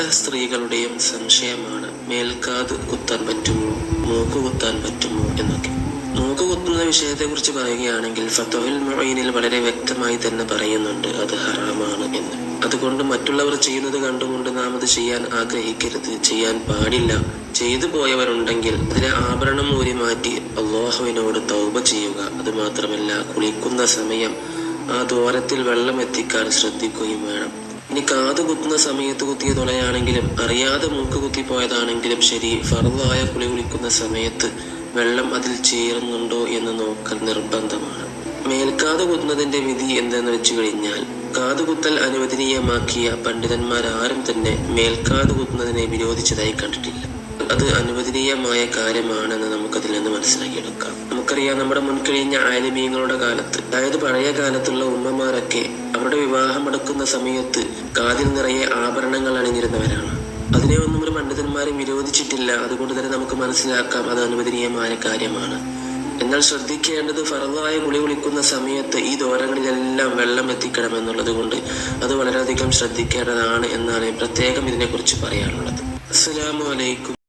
പല സ്ത്രീകളുടെയും സംശയമാണ് മേൽക്കാത് കുത്താൻ പറ്റുമോ? മൂക്ക് കുത്താൻ പറ്റുമോ എന്നൊക്കെ. മൂക്ക് കുത്തുന്ന വിഷയത്തെക്കുറിച്ച് പറയുകയാണെങ്കിൽ ഫത്തോഹിൽ മൊയ്നിൽ വളരെ വ്യക്തമായി തന്നെ പറയുന്നുണ്ട് അത് ഹറാമാണ് എന്ന്. അതുകൊണ്ട് മറ്റുള്ളവർ ചെയ്യുന്നത് കണ്ടുകൊണ്ട് നാം അത് ചെയ്യാൻ ആഗ്രഹിക്കരുത് ചെയ്യാൻ പാടില്ല. ചെയ്തു പോയവരുണ്ടെങ്കിൽ അതിനെ ആഭരണം ഊരി മാറ്റി അള്ളാഹുവിനോട് തൗബ ചെയ്യുക. അത് മാത്രമല്ല കുളിക്കുന്ന സമയം ആ ദ്വാരത്തിൽ വെള്ളം എത്തിക്കാൻ ശ്രദ്ധിക്കുകയും വേണം. ഇനി കാത് കുത്തുന്ന സമയത്ത് കുത്തിയ തുളയാണെങ്കിലും അറിയാതെ മൂക്ക് കുത്തി പോയതാണെങ്കിലും ശരി ഫറുവായ കുളി കുളിക്കുന്ന സമയത്ത് വെള്ളം അതിൽ ചേരുന്നുണ്ടോ എന്ന് നോക്കൽ നിർബന്ധമാണ്. മേൽക്കാത് കുത്തുന്നതിന്റെ വിധി എന്തെന്ന് വെച്ചു കഴിഞ്ഞാൽ കാതുകുത്തൽ അനുവദനീയമാക്കിയ പണ്ഡിതന്മാരാരും തന്നെ മേൽക്കാത് കുത്തുന്നതിനെ വിരോധിച്ചതായി കണ്ടിട്ടില്ല. അത് അനുവദനീയമായ കാര്യമാണെന്ന് നമുക്കതിൽ നിന്ന് മനസ്സിലാക്കിയെടുക്കാം നമുക്കറിയാം നമ്മുടെ മുൻകഴിഞ്ഞ ആലിമീങ്ങളുടെ കാലത്ത് അതായത് പഴയ കാലത്തുള്ള ഉമ്മമാരൊക്കെ അവരുടെ വിവാഹം നടക്കുന്ന സമയത്ത് കാതിൽ നിറയെ ആഭരണങ്ങൾ അണിഞ്ഞിരുന്നവരാണ്. അതിനെ ഒന്നും ഒരു പണ്ഡിതന്മാരും വിരോധിച്ചിട്ടില്ല. അതുകൊണ്ട് തന്നെ നമുക്ക് മനസ്സിലാക്കാം അത് അനുവദനീയമായ കാര്യമാണ്. എന്നാൽ ശ്രദ്ധിക്കേണ്ടത് ഫറവായ കുളി കുളിക്കുന്ന സമയത്ത് ഈ ദോരങ്ങളിലെല്ലാം വെള്ളം എത്തിക്കണം എന്നുള്ളത് കൊണ്ട് അത് വളരെയധികം ശ്രദ്ധിക്കേണ്ടതാണ് എന്നാണ് പ്രത്യേകം ഇതിനെക്കുറിച്ച് പറയാനുള്ളത്. അസ്സലാമു അലൈക്കും.